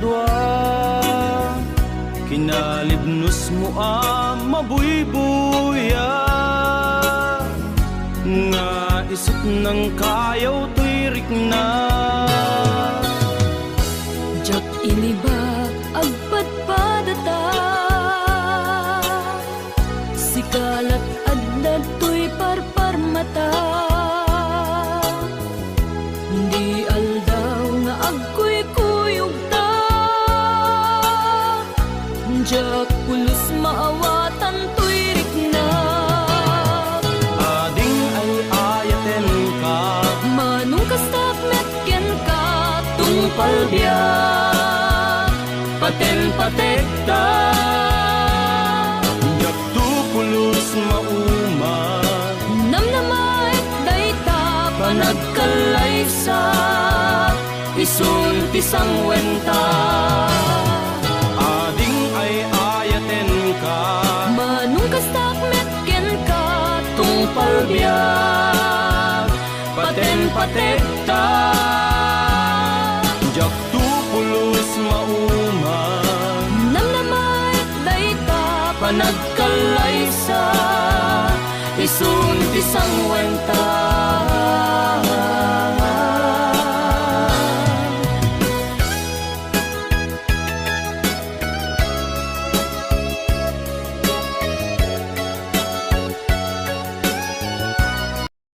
Riknata adwa Kinalibnos mo a mabuybuya. Nga isip ng kayaw to'y rikna patekta Yak tupulos mauma. Namnamait dayta panagkalaysa Isun pisang wenta Ading ay ayaten ka. Manong kastak metken ka tungpal biyak Paten patekta Jak tupulos mauma dayta Panagkalaysa Isun pisang wenta